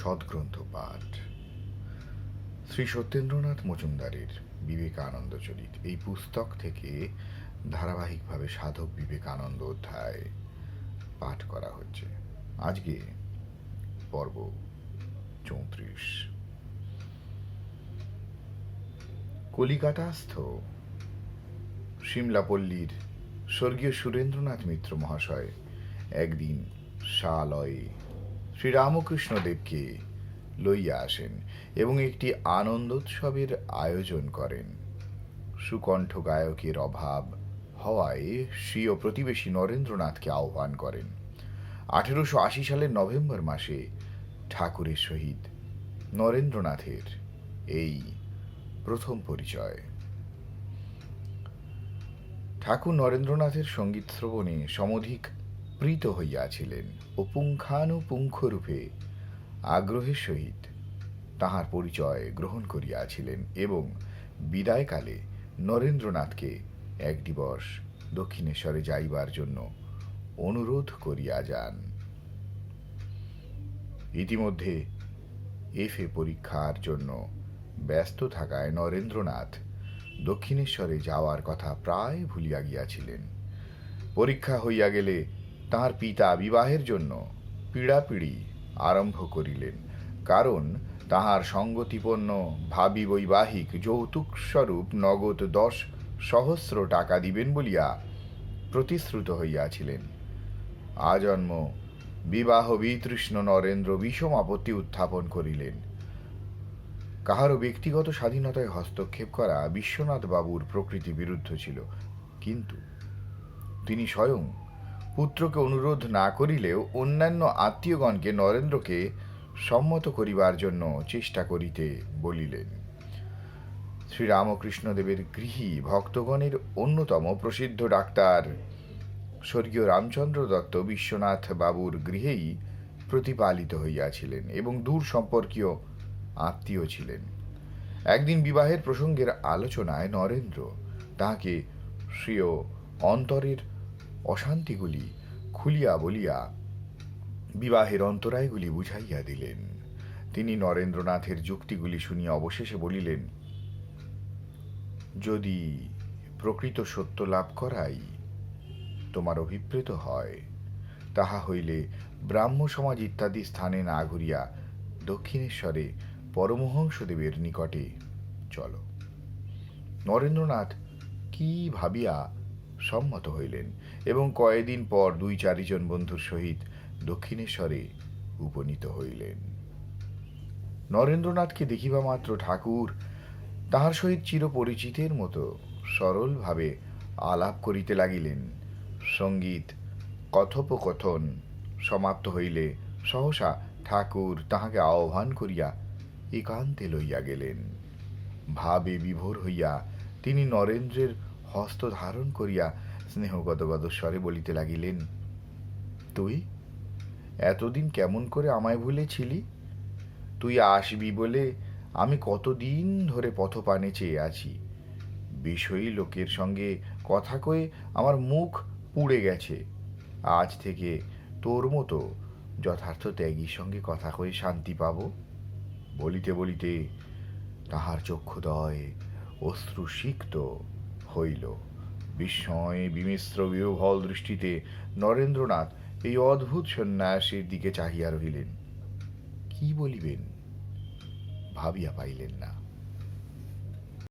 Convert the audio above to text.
সদ্গ্রন্থ পাঠ। শ্রী সত্যেন্দ্রনাথ মজুমদারের বিবেকানন্দ চরিত এই পুস্তক থেকে ধারাবাহিকভাবে সাধক বিবেকানন্দ অধ্যায় পাঠ করা হচ্ছে। আজকে পর্ব চৌত্রিশ। কলিকাতাস্থ সিমলাপল্লীর স্বর্গীয় সুরেন্দ্রনাথ মিত্র মহাশয় একদিন শালয়ে শ্রীরামকৃষ্ণদেবকে লইয়া আসেন এবং একটি আনন্দোৎসবের আয়োজন করেন। সুকণ্ঠ গায়কের অভাব হওয়ায় স্বীয় প্রতিবেশী নরেন্দ্রনাথকে আহ্বান করেন। আঠেরোশো আশি সালের নভেম্বর মাসে ঠাকুরের সহিত নরেন্দ্রনাথের এই প্রথম পরিচয়। ঠাকুর নরেন্দ্রনাথের সংগীত শ্রবণে সমধিক প্রীত হইয়াছিলেন ও পুঙ্খানুপুঙ্খরূপে আগ্রহের সহিত তাহার পরিচয় গ্রহণ করিয়াছিলেন এবং বিদায়কালে নরেন্দ্রনাথকে এক দিবস দক্ষিণেশ্বরে যাইবার জন্য অনুরোধ করিয়া যান। ইতিমধ্যে এফএ পরীক্ষার জন্য ব্যস্ত থাকায় নরেন্দ্রনাথ দক্ষিণেশ্বরে যাওয়ার কথা প্রায় ভুলিয়া গিয়াছিলেন। পরীক্ষা হইয়া গেলে তাহার পিতা বিবাহের জন্য পীড়াপিড়ি আরম্ভ করিলেন। কারণ তাহার সঙ্গতিপন্ন ভাবি বৈবাহিক যৌতুক স্বরূপ নগদ দশ সহস্র টাকা দিবেন বলিয়া প্রতিশ্রুত হইয়াছিলেন। আজন্ম বিবাহ বিতৃষ্ণ নরেন্দ্র বিষম আপত্তি উত্থাপন করিলেন। কাহারও ব্যক্তিগত স্বাধীনতায় হস্তক্ষেপ করা বিশ্বনাথ বাবুর প্রকৃতি বিরুদ্ধ ছিল। কিন্তু তিনি স্বয়ং পুত্রকে অনুরোধ না করিলেও অন্যান্য আত্মীয়গণকে নরেন্দ্রকে সম্মত করিবার জন্য চেষ্টা করিতে বলিলেন। শ্রীরামকৃষ্ণদেবের গৃহী ভক্তগণের অন্যতম প্রসিদ্ধ ডাক্তার স্বর্গীয় রামচন্দ্র দত্ত বিশ্বনাথ বাবুর গৃহেই প্রতিপালিত হইয়াছিলেন এবং দূর সম্পর্কীয় আত্মীয় ছিলেন। একদিন বিবাহের প্রসঙ্গের আলোচনায় নরেন্দ্র তাহাকে স্বীয় অন্তরের অশান্তিগুলি খুলিয়া বলিয়া বিবাহের অন্তরায়গুলি বুঝাইয়া দিলেন। তিনি নরেন্দ্রনাথের যুক্তিগুলি শুনিয়া অবশেষে বলিলেন, যদি প্রকৃত সত্য লাভ করাই তোমার অভিপ্রেত হয়, তাহা হইলে ব্রাহ্ম সমাজ ইত্যাদি স্থানে না ঘুরিয়া দক্ষিণেশ্বরে পরমহংসদেবের নিকটে চলো। নরেন্দ্রনাথ কি ভাবিয়া সম্মত হইলেন এবং কয়েকদিন পর দুই চারিজন বন্ধুর সহিত দক্ষিণেশ্বরে উপনীত হইলেন। নরেন্দ্রনাথকে দেখিবা মাত্র ঠাকুর তাহার সহিত চিরপরিচিতের মতো সরলভাবে আলাপ করিতে লাগিলেন। সংগীত, কথোপকথন সমাপ্ত হইলে সহসা ঠাকুর তাহাকে আহ্বান করিয়া একান্তে লইয়া গেলেন। ভাবে বিভোর হইয়া তিনি নরেন্দ্রের হস্ত ধারণ করিয়া স্নেহগদগদ স্বরে বলিতে লাগিলেন, তুই এতদিন কেমন করে আমায় ভুলেছিলি? তুই আসবি বলে আমি কতদিন ধরে পথপানে চেয়ে আছি। বিষয়ী লোকের সঙ্গে কথা কয়ে আমার মুখ পুড়ে গেছে। আজ থেকে তোর মতো যথার্থ ত্যাগীর সঙ্গে কথা কয়ে শান্তি পাব? বলিতে বলিতে তাহার চক্ষুদয় অশ্রুসিক্ত হইল। বিস্ময়ে বিমিশ্র বিহ্বল দৃষ্টিতে নরেন্দ্রনাথ এই অদ্ভুত সন্ন্যাসীর দিকে চাহিয়া রহিলেন। কি বলিবেন? ভাবিয়া পাইলেন না।